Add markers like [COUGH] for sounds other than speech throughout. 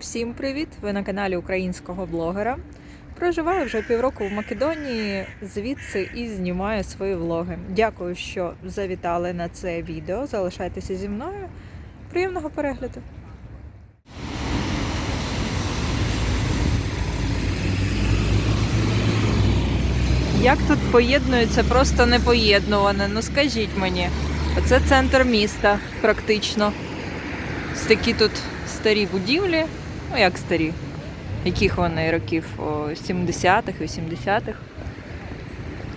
Всім привіт! Ви на каналі українського блогера. Проживаю вже півроку в Македонії, звідси і знімаю свої влоги. Дякую, що завітали на це відео. Залишайтеся зі мною. Приємного перегляду! Як тут поєднується, просто непоєднуване. Ну скажіть мені, оце центр міста практично. Ось такі тут старі будівлі. Ну як старі? Яких вони років? 70-х, 80-х.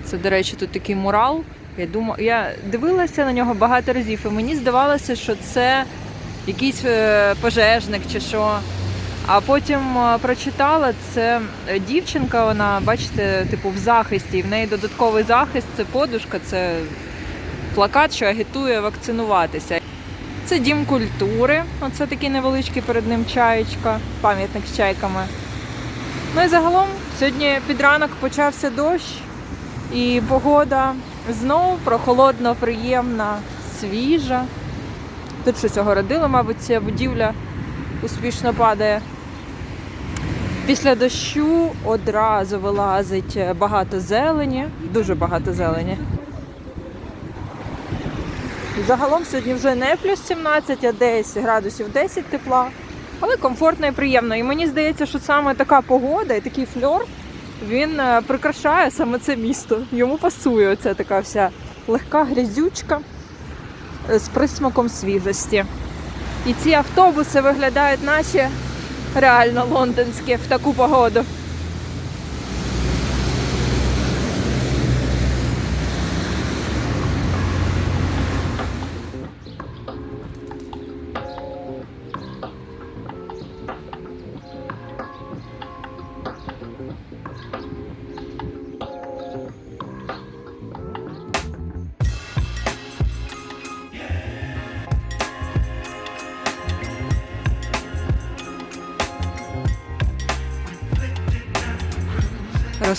Це, до речі, тут такий мурал. Я думаю, я дивилася на нього багато разів, і мені здавалося, що це якийсь е, пожежник чи що. А потім е, прочитала це дівчинка, вона, бачите, типу в захисті, і в неї додатковий захист, це подушка, це плакат, що агітує вакцинуватися. Це дім культури. Оце такий невеличкий перед ним чаєчка, пам'ятник з чайками. Ну і загалом сьогодні під ранок почався дощ, і погода знову прохолодно, приємна, свіжа. Тут щось огородило, мабуть, ця будівля успішно падає. Після дощу одразу вилазить багато зелені, дуже багато зелені. Загалом сьогодні вже не плюс 17, а десь градусів 10 тепла, але комфортно і приємно. І мені здається, що саме така погода і такий фльор він е, прикрашає саме це місто. Йому пасує оця така вся легка грязючка е, з присмаком свіжості. І ці автобуси виглядають, наче реально лондонські в таку погоду.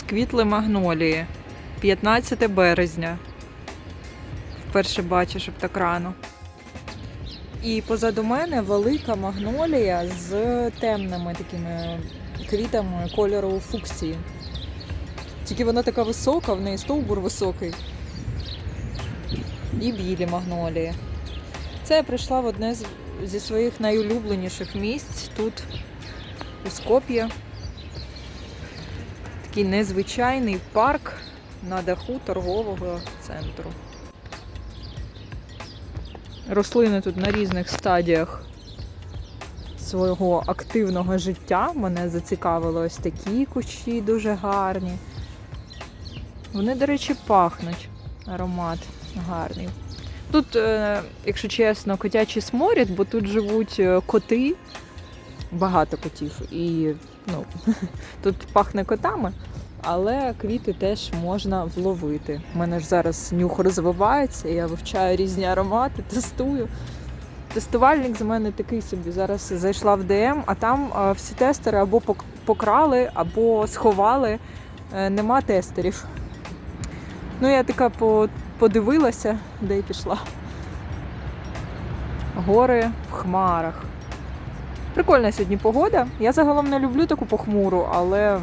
Розквітли магнолії. 15 березня. Вперше бачу, щоб так рано. І позаду мене велика магнолія з темними такими квітами кольору фуксії. Тільки вона така висока, в неї стовбур високий. І білі магнолії. Це я прийшла в одне зі своїх найулюбленіших місць тут, у Скоп'ї такий незвичайний парк на даху торгового центру. Рослини тут на різних стадіях свого активного життя. Мене зацікавили ось такі кущі дуже гарні. Вони, до речі, пахнуть. Аромат гарний. Тут, е, якщо чесно, котячий сморід, бо тут живуть е, коти, багато котів. І ну, [LAUGHS] тут пахне котами, але квіти теж можна вловити. У мене ж зараз нюх розвивається, я вивчаю різні аромати, тестую. Тестувальник з мене такий собі. Зараз зайшла в ДМ, а там всі тестери або покрали, або сховали. Е, Нема тестерів. Ну, я така подивилася, де й пішла. Гори в хмарах. Прикольна сьогодні погода. Я загалом не люблю таку похмуру, але.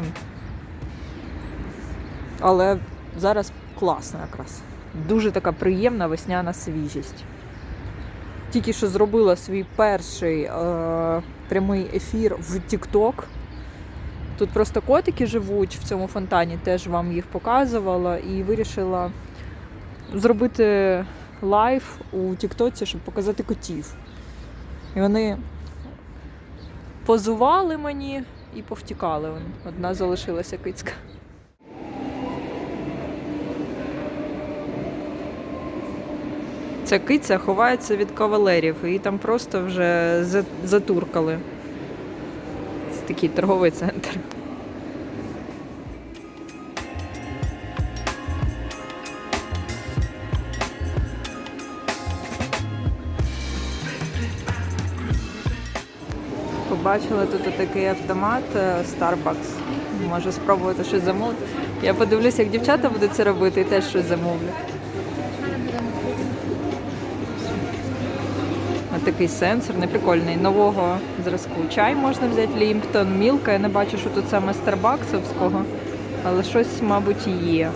Але зараз класно якраз. Дуже така приємна весняна свіжість. Тільки що зробила свій перший е, прямий ефір в TikTok. Тут просто котики живуть в цьому фонтані, теж вам їх показувала, і вирішила зробити лайв у Тіктоці, щоб показати котів. І вони позували мені і повтікали. Одна залишилася кицька. Ця киця ховається від кавалерів, її там просто вже за- затуркали. Це такий торговий центр. Побачила тут такий автомат е, Starbucks. Може спробувати щось замовити. Я подивлюся, як дівчата будуть це робити і теж щось замовлю. такий сенсорний, прикольний. Нового зразку чай можна взяти Лімптон, Мілка. Я не бачу, що тут саме Старбаксовського, але щось, мабуть, є.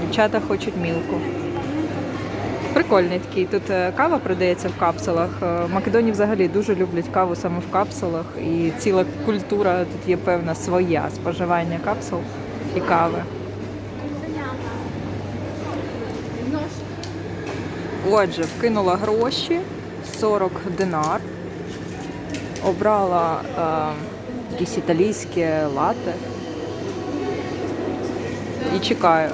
Дівчата хочуть мілку. Прикольний такий. Тут е, кава продається в капсулах. Е, В Македонії взагалі дуже люблять каву саме в капсулах. І ціла культура тут є певна своя споживання капсул і кави. Отже, вкинула гроші 40 динар, обрала е, якесь італійське лате і чекаю.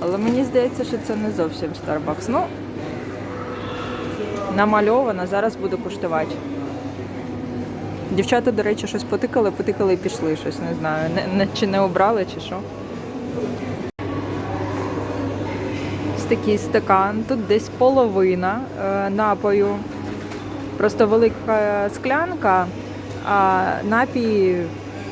Але мені здається, що це не зовсім Starbucks. Ну, намальована, зараз буду куштувати. Дівчата, до речі, щось потикали, потикали і пішли щось, не знаю. Не, не, чи не обрали, чи що. Ось такий стакан, тут десь половина е, напою. Просто велика склянка, а напій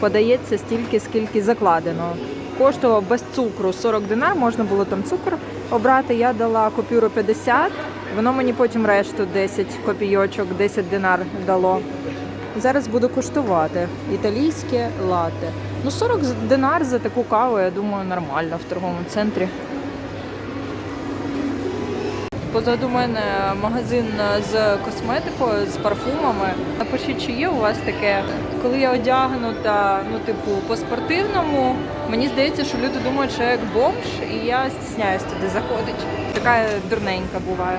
подається стільки, скільки закладено. Коштував без цукру 40 динар, можна було там цукор обрати. Я дала купюру 50, воно мені потім решту 10 копійочок, 10 динар дало. Зараз буду куштувати італійське лате. Ну, 40 динар за таку каву, я думаю, нормально в торговому центрі. Позаду мене магазин з косметикою, з парфумами. Напишіть, чи є у вас таке, коли я одягнута, ну, типу, по-спортивному, мені здається, що люди думають, що я як бомж, і я стісняюсь туди заходити. Така дурненька буває.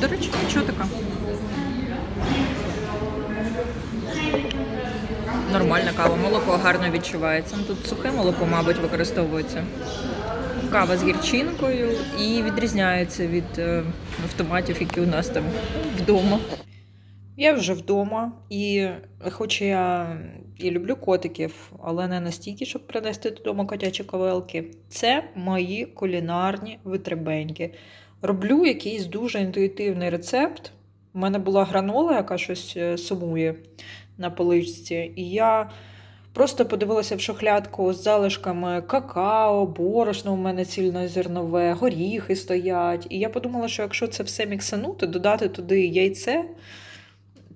До речі, що така? Нормальна кава, молоко гарно відчувається. Ну, Тут сухе молоко, мабуть, використовується. Кава з гірчинкою і відрізняється від е, автоматів, які у нас там вдома. Я вже вдома, і хоч я і люблю котиків, але не настільки, щоб принести додому котячі ковелки. Це мої кулінарні витребеньки. Роблю якийсь дуже інтуїтивний рецепт. У мене була гранола, яка щось е, сумує на поличці, і я просто подивилася в шухлядку з залишками какао, борошно у мене цільнозернове, горіхи стоять. І я подумала, що якщо це все міксанути, додати туди яйце,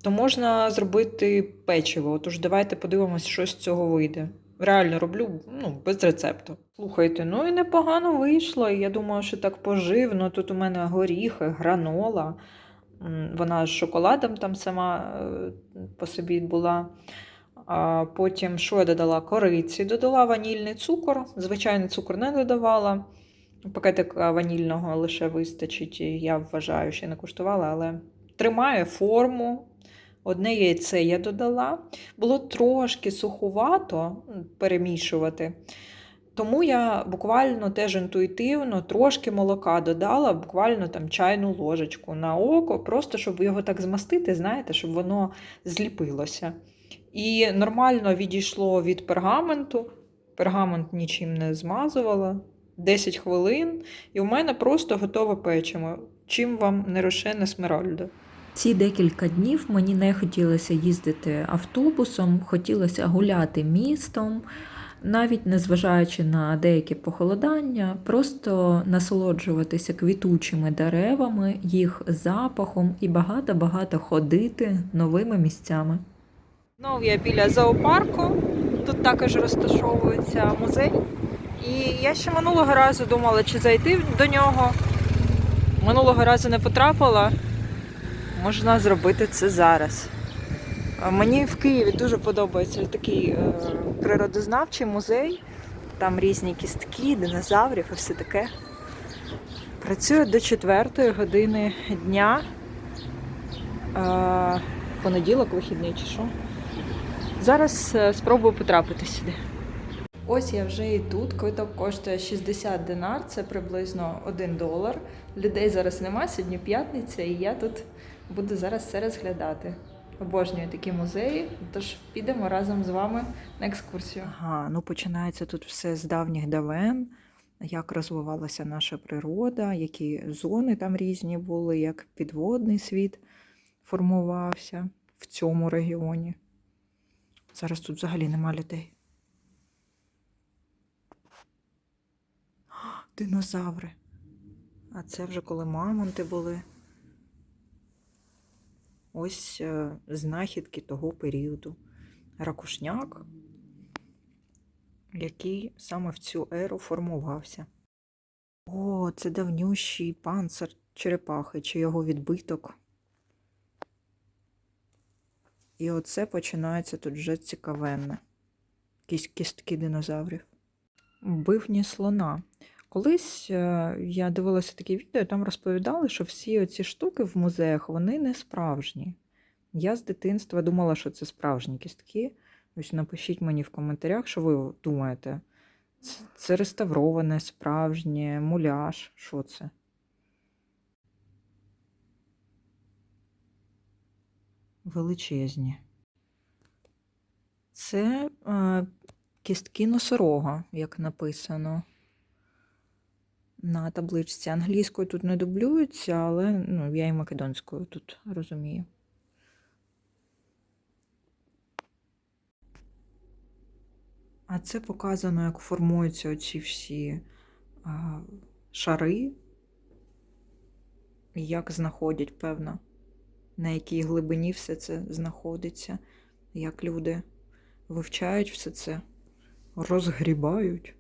то можна зробити печиво. Тож давайте подивимося, що з цього вийде. Реально роблю ну, без рецепту. Слухайте, ну і непогано вийшло. Я думаю, що так поживно. Тут у мене горіхи, гранола. Вона з шоколадом там сама е, по собі була. Потім, що я додала? Кориці, додала ванільний цукор. Звичайний цукор не додавала. Пакетика ванільного лише вистачить, я вважаю, ще не куштувала, але тримає форму. Одне яйце я додала. Було трошки суховато перемішувати. Тому я буквально теж інтуїтивно трошки молока додала, буквально там чайну ложечку на око, просто щоб його так змастити, знаєте, щоб воно зліпилося. І нормально відійшло від пергаменту. Пергамент нічим не змазувала. 10 хвилин, і у мене просто готове печиво. Чим вам не рошене смеральда? Ці декілька днів мені не хотілося їздити автобусом, хотілося гуляти містом, навіть незважаючи на деякі похолодання, просто насолоджуватися квітучими деревами, їх запахом і багато-багато ходити новими місцями. Знову я біля зоопарку. Тут також розташовується музей. І я ще минулого разу думала, чи зайти до нього. Минулого разу не потрапила. Можна зробити це зараз. Мені в Києві дуже подобається такий е, природознавчий музей. Там різні кістки, динозаврів і все таке. Працює до 4 години дня. Е, понеділок, вихідний чи що. Зараз е, спробую потрапити сюди. Ось я вже і тут. Квиток коштує 60 динар, це приблизно 1 долар. Людей зараз нема, сьогодні п'ятниця, і я тут буду зараз все розглядати. Обожнюю такі музеї, тож підемо разом з вами на екскурсію. Ага, ну починається тут все з давніх давен, як розвивалася наша природа, які зони там різні були, як підводний світ формувався в цьому регіоні. Зараз тут взагалі нема людей. Динозаври. А це вже коли мамонти були. ось е, знахідки того періоду. Ракушняк, який саме в цю еру формувався. О, це давнющий панцир черепахи чи його відбиток. І оце починається тут вже цікавенне. Якісь кістки динозаврів. Бивні слона. Колись е, я дивилася такі відео, там розповідали, що всі оці штуки в музеях вони не справжні. Я з дитинства думала, що це справжні кістки. Ось напишіть мені в коментарях, що ви думаєте. Це реставроване, справжнє, муляж. Що це? Величезні. Це е, кістки носорога, як написано на табличці. Англійською тут не дублюється, але ну, я і македонською тут розумію. А це показано, як формуються оці всі а, шари, як знаходять, певно, на якій глибині все це знаходиться, як люди вивчають все це, розгрібають.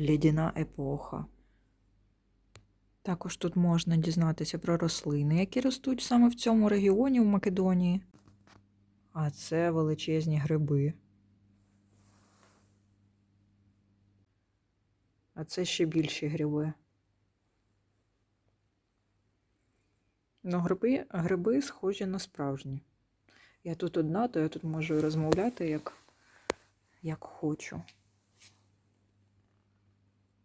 Лідяна епоха. Також тут можна дізнатися про рослини, які ростуть саме в цьому регіоні в Македонії. А це величезні гриби. А це ще більші гриби. Ну, гриби, гриби схожі на справжні. Я тут одна, то я тут можу розмовляти як, як хочу.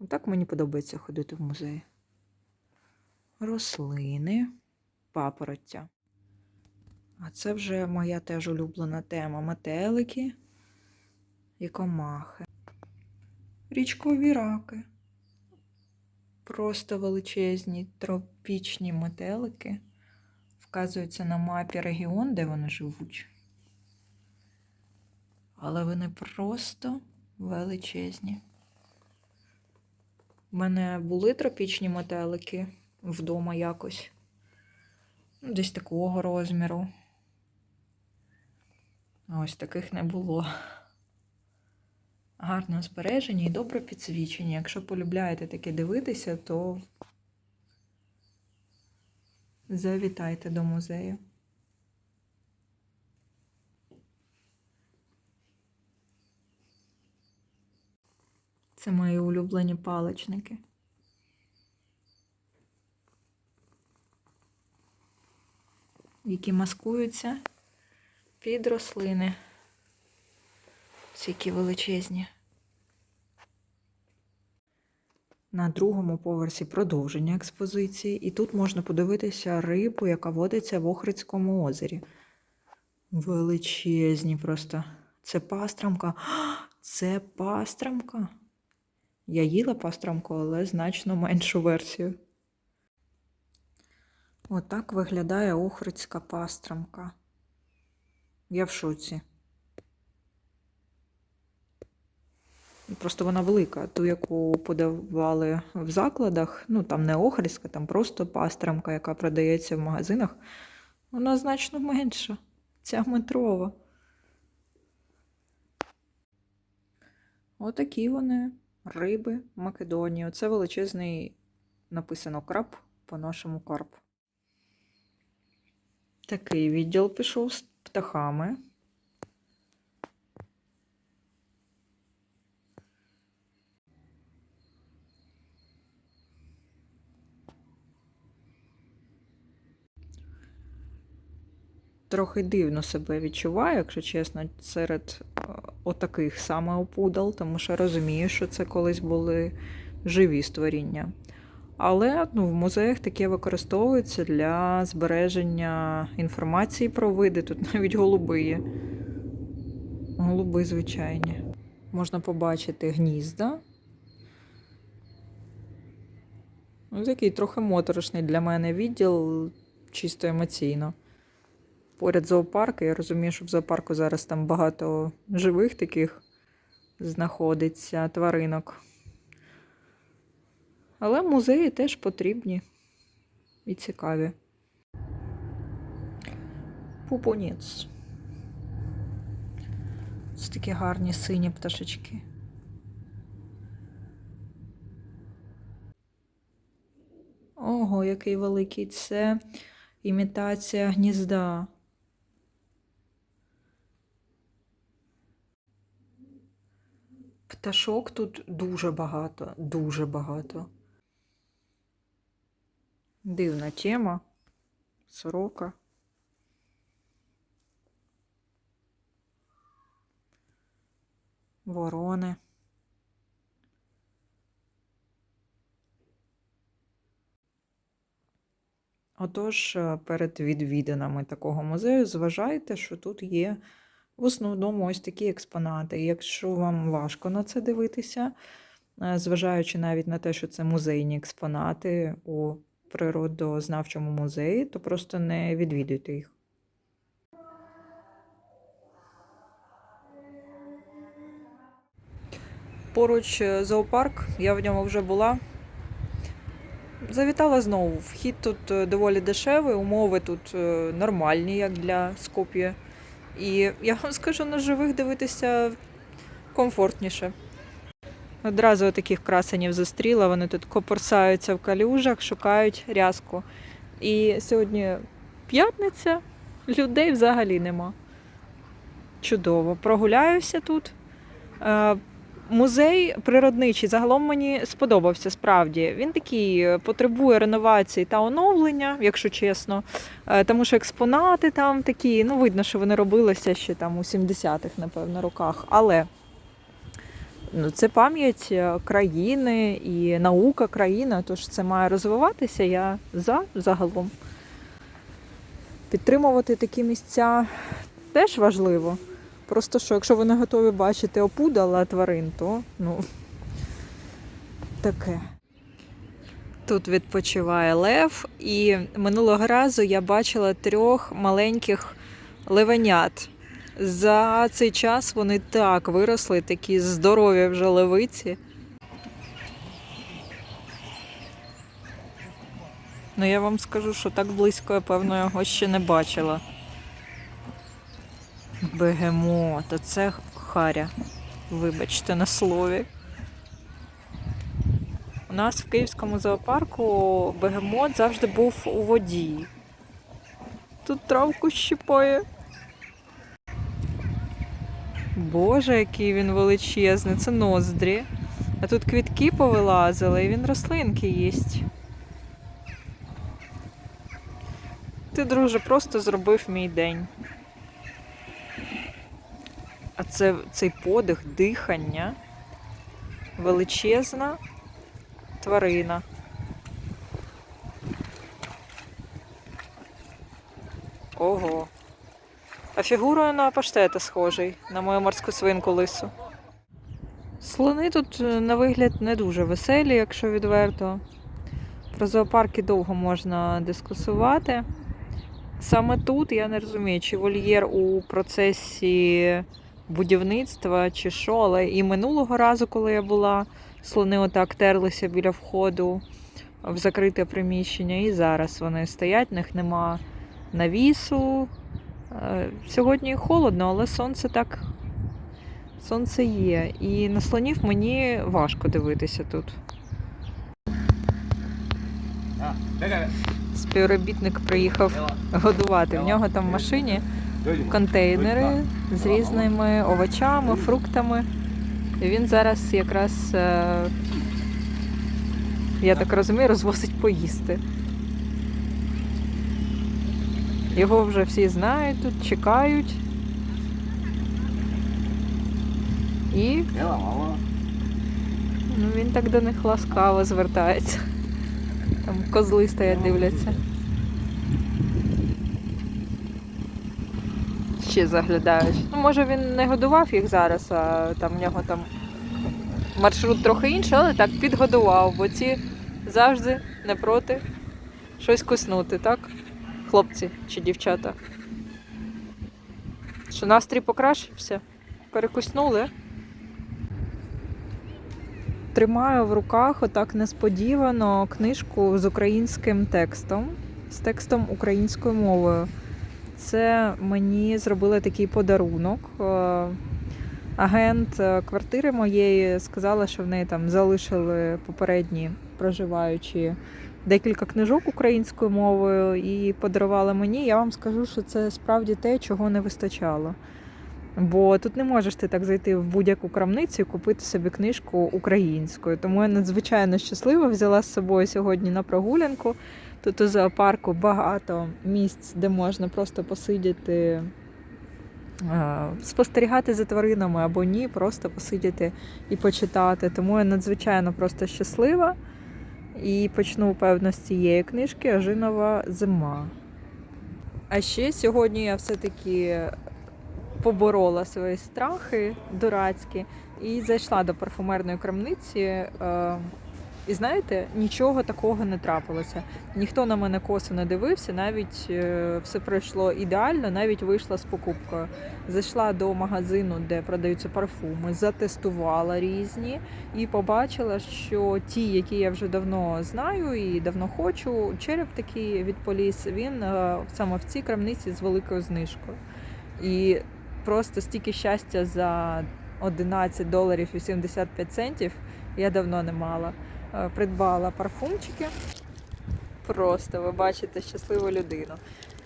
Так мені подобається ходити в музеї. Рослини, папороття. А це вже моя теж улюблена тема метелики і комахи. Річкові раки. Просто величезні тропічні метелики. Вказується на мапі регіон, де вони живуть. Але вони просто величезні. У мене були тропічні метелики вдома якось. Ну, Десь такого розміру. Ось таких не було. Гарно збережені і добре підсвічені. Якщо полюбляєте таке дивитися, то завітайте до музею. Це мої улюблені паличники. Які маскуються під рослини. Ці які величезні. На другому поверсі продовження експозиції, і тут можна подивитися рибу, яка водиться в Охридському озері. Величезні просто. Це пастрамка. [GASPS] Це пастрамка. Я їла пастрамку, але значно меншу версію. Отак виглядає охридська пастрамка. Я в шоці. Просто вона велика. Ту, яку подавали в закладах, ну там не охридська, там просто пастрамка, яка продається в магазинах, вона значно менша. Ця метрова. Отакі вони риби Македонії. Оце величезний написано краб, по-нашому карп. Такий відділ пішов з птахами. Трохи дивно себе відчуваю, якщо чесно, серед е, отаких саме опудал, тому що розумію, що це колись були живі створіння. Але ну, в музеях таке використовується для збереження інформації про види. Тут [LAUGHS] навіть голуби є. Голуби звичайні. Можна побачити гнізда. Ось такий трохи моторошний для мене відділ, чисто емоційно. Поряд зоопарк, я розумію, що в зоопарку зараз там багато живих таких знаходиться тваринок. Але музеї теж потрібні і цікаві. Пупунець. Це такі гарні сині пташечки. Ого, який великий. Це імітація гнізда. Пташок тут дуже багато, дуже багато. Дивна тема. Сорока. Ворони. Отож, е, перед відвідинами такого музею зважайте, що тут є в основному ось такі експонати. Якщо вам важко на це дивитися, е, зважаючи навіть на те, що це музейні експонати у природознавчому музеї, то просто не відвідуйте їх. Поруч е, зоопарк, я в ньому вже була. Завітала знову. Вхід тут е, доволі дешевий, умови тут нормальні, як для Скоп'я. І я вам скажу, на живих дивитися комфортніше. Одразу таких красенів зустріла, вони тут копорсаються в калюжах, шукають рязку. І сьогодні п'ятниця, людей взагалі нема. Чудово. Прогуляюся тут. Музей природничий загалом мені сподобався справді. Він такий е, потребує реновації та оновлення, якщо чесно. Е, Тому що експонати там такі, ну видно, що вони робилися ще там у 70-х, напевно, роках. Але ну, це пам'ять е, країни і наука країни, тож це має розвиватися. Я за загалом. Підтримувати такі місця теж важливо. Просто що, якщо ви не готові бачити опудала тварин, то ну таке. Тут відпочиває лев, і минулого разу я бачила трьох маленьких левенят. За цей час вони так виросли, такі здорові вже левиці. Ну я вам скажу, що так близько, я певно, його ще не бачила. Бегемот, це харя. Вибачте на слові. У нас в Київському зоопарку бегемот завжди був у воді. Тут травку щіпає. Боже, який він величезний, це ноздрі. А тут квітки повилазили, і він рослинки їсть. Ти, друже, просто зробив мій день. А це цей подих, дихання, величезна тварина. Ого. А фігурою на паштета схожий, на мою морську свинку лису. Слони тут е, на вигляд не дуже веселі, якщо відверто. Про зоопарки довго можна дискусувати. Саме тут я не розумію, чи вольєр у процесі будівництва чи що, але і минулого разу, коли я була, слони отак терлися біля входу в закрите приміщення, і зараз вони стоять, в них нема навісу. Е, Сьогодні холодно, але сонце так. Сонце є. І на слонів мені важко дивитися тут. Співробітник приїхав годувати. В нього там в машині контейнери з різними овочами, фруктами. І він зараз якраз, е, я так розумію, розвозить поїсти. Його вже всі знають тут, чекають. І ну, він так до них ласкаво звертається. Там козли стоять, дивляться. Ще заглядають. Ну, може він не годував їх зараз, а там в нього там маршрут трохи інший, але так підгодував, бо ці завжди не проти щось куснути, так? Хлопці чи дівчата. Що настрій покращився? Перекуснули? Тримаю в руках отак несподівано книжку з українським текстом, з текстом українською мовою. Це мені зробили такий подарунок. Е, Агент е, квартири моєї сказала, що в неї там залишили попередні проживаючі декілька книжок українською мовою і подарували мені. Я вам скажу, що це справді те, чого не вистачало. Бо тут не можеш ти так зайти в будь-яку крамницю і купити собі книжку українською. Тому я надзвичайно щаслива взяла з собою сьогодні на прогулянку. Тут у зоопарку багато місць, де можна просто посидіти, е, спостерігати за тваринами або ні, просто посидіти і почитати. Тому я надзвичайно просто щаслива. І почну, певно, з цієї книжки Ожинова зима. А ще сьогодні я все-таки поборола свої страхи дурацькі і зайшла до парфумерної крамниці. І знаєте, нічого такого не трапилося. Ніхто на мене косо не дивився, навіть е, все пройшло ідеально, навіть вийшла з покупкою. Зайшла до магазину, де продаються парфуми, затестувала різні і побачила, що ті, які я вже давно знаю і давно хочу, череп такий від поліс, він е, саме в цій крамниці з великою знижкою. І просто стільки щастя за 11 доларів 85 центів я давно не мала. Е, Придбала парфумчики. Просто ви бачите щасливу людину.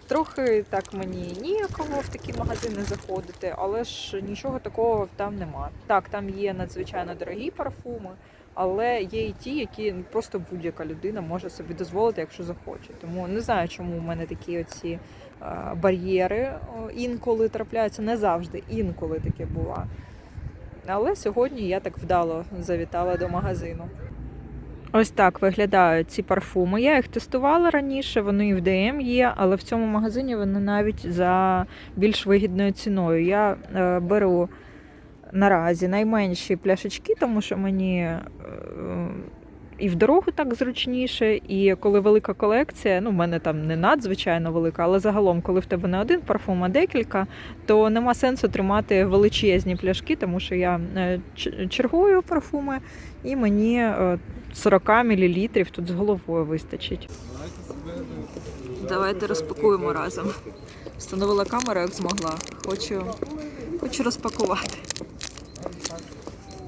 Трохи так мені ніяково в такі магазини заходити, але ж нічого такого там нема. Так, там є надзвичайно дорогі парфуми, але є і ті, які просто будь-яка людина може собі дозволити, якщо захоче. Тому не знаю, чому в мене такі оці е, бар'єри інколи трапляються. Не завжди, інколи таке бува. Але сьогодні я так вдало завітала до магазину. Ось так виглядають ці парфуми. Я їх тестувала раніше, вони і в ДМ є, але в цьому магазині вони навіть за більш вигідною ціною. Я е, беру наразі найменші пляшечки, тому що мені е, і в дорогу так зручніше, і коли велика колекція, ну в мене там не надзвичайно велика, але загалом, коли в тебе не один парфум, а декілька, то нема сенсу тримати величезні пляшки, тому що я е, чергую парфуми, і мені 40 мл тут з головою вистачить. Давайте розпакуємо разом. Встановила камеру, як змогла. Хочу, хочу розпакувати.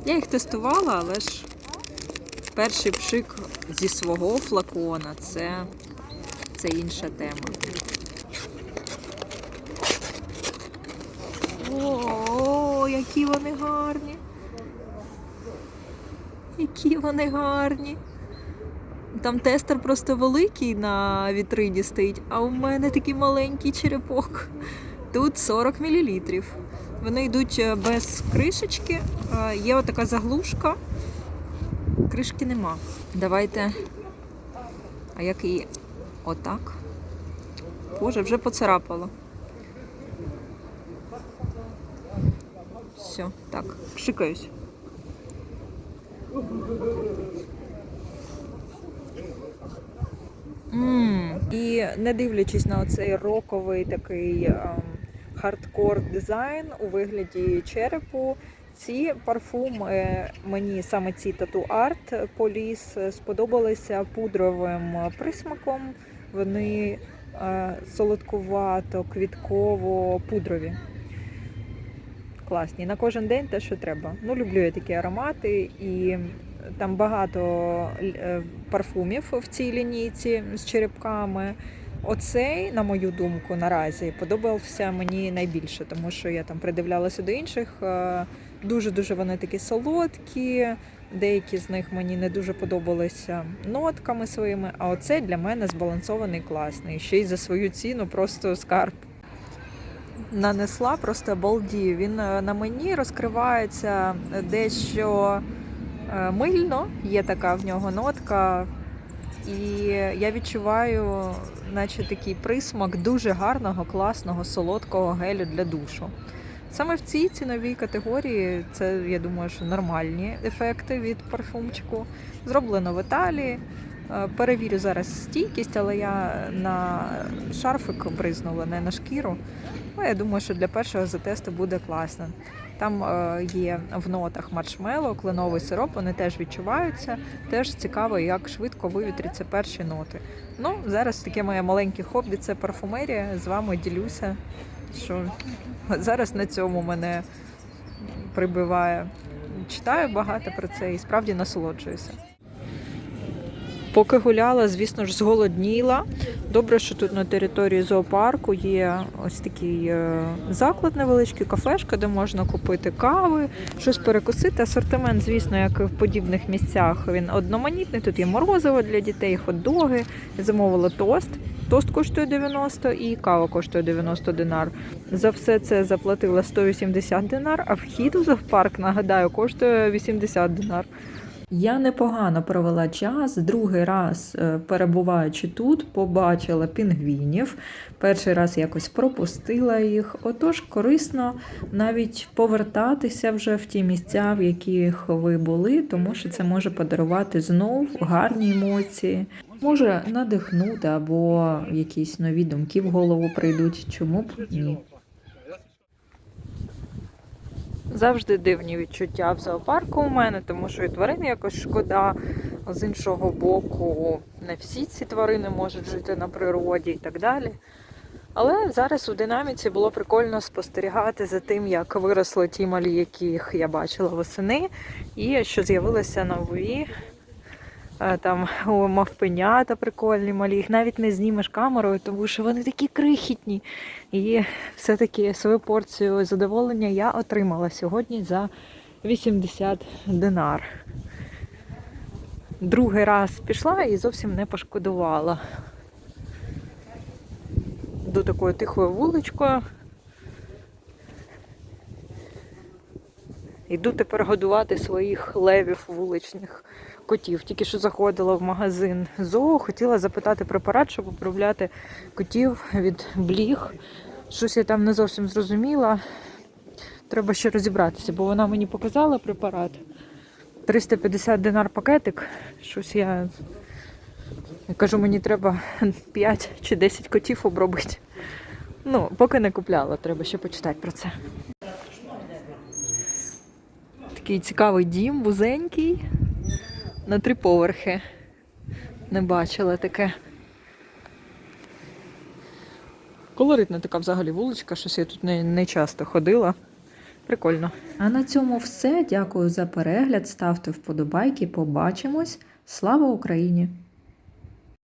Я їх тестувала, але ж перший пшик зі свого флакона це, це інша тема. О, які вони гарні! [LAUGHS] Які вони гарні! Там тестер просто великий на вітрині стоїть, а у мене такий маленький черепок. Тут 40 мл. Вони йдуть е, без кришечки. Є отака заглушка. Кришки нема. Давайте. А як її? Отак. Боже, вже поцарапало. Все, так, пшикаюсь. М, І не дивлячись на оцей роковий такий ем, хардкор дизайн у вигляді черепу, ці парфуми мені саме ці тату арт поліс сподобалися пудровим присмаком. Вони е, солодкувато, квітково пудрові. Класні. На кожен день те, що треба. Ну, люблю я такі аромати, і там багато е, парфумів в цій лінійці з черепками. Оцей, на мою думку, наразі подобався мені найбільше, тому що я там придивлялася до інших. е, Дуже-дуже вони такі солодкі. Деякі з них мені не дуже подобалися нотками своїми. А оцей для мене збалансований, класний. Ще й за свою ціну просто скарб. Нанесла просто балдію. Він е, на мені розкривається дещо е, мильно, є така в нього нотка. І я відчуваю, наче такий присмак дуже гарного, класного, солодкого гелю для душу. Саме в цій ціновій категорії це, я думаю, що нормальні ефекти від парфумчику. Зроблено в Італії. Е, Перевірю зараз стійкість, але я на шарфик бризнула, не на шкіру. Ну, я думаю, що для першого затесту буде класно. Там е, є в нотах маршмеллоу, кленовий сироп, вони теж відчуваються. Теж цікаво, як швидко вивітряться перші ноти. Ну, зараз таке моє маленьке хобі це парфумерія. З вами ділюся, що зараз на цьому мене прибиває. Читаю багато про це і справді насолоджуюся. Поки гуляла, звісно ж, зголодніла. Добре, що тут на території зоопарку є ось такий е, заклад невеличкий, кафешка, де можна купити кави, щось перекусити. Асортимент, звісно, як і в подібних місцях, він одноманітний. Тут є морозиво для дітей, хот-доги. Замовила тост. Тост коштує 90 і кава коштує 90 динар. За все це заплатила 180 динар, а вхід у зоопарк, нагадаю, коштує 80 динар. Я непогано провела час. Другий раз, е, перебуваючи тут, побачила пінгвінів. Перший раз якось пропустила їх. Отож, корисно навіть повертатися вже в ті місця, в яких ви були, тому що це може подарувати знов гарні емоції. Може надихнути або якісь нові думки в голову прийдуть. Чому б ні? Завжди дивні відчуття в зоопарку у мене, тому що і тварин якось шкода. З іншого боку, не всі ці тварини можуть жити на природі і так далі. Але зараз у динаміці було прикольно спостерігати за тим, як виросли ті малі, яких я бачила восени, і що з'явилися нові. Е, Там [LAUGHS] о, мавпенята прикольні малі, їх навіть не знімеш камерою, тому що вони такі крихітні. І все-таки свою порцію задоволення я отримала сьогодні за 80 динар. Другий раз пішла і зовсім не пошкодувала. До такою тихою вуличкою. Йду тепер годувати своїх левів вуличних котів. Тільки що заходила в магазин зоо, хотіла запитати препарат, щоб управляти котів від бліг. Щось я там не зовсім зрозуміла. Треба ще розібратися, бо вона мені показала препарат. 350 динар пакетик. Щось я, я кажу, мені треба 5 чи 10 котів обробити. Ну, поки не купляла, треба ще почитати про це. Такий цікавий дім, вузенький, на три поверхи. Не бачила таке. Колоритна така взагалі вуличка, щось я тут не, не часто ходила. Прикольно. А на цьому все. Дякую за перегляд. Ставте вподобайки. Побачимось. Слава Україні!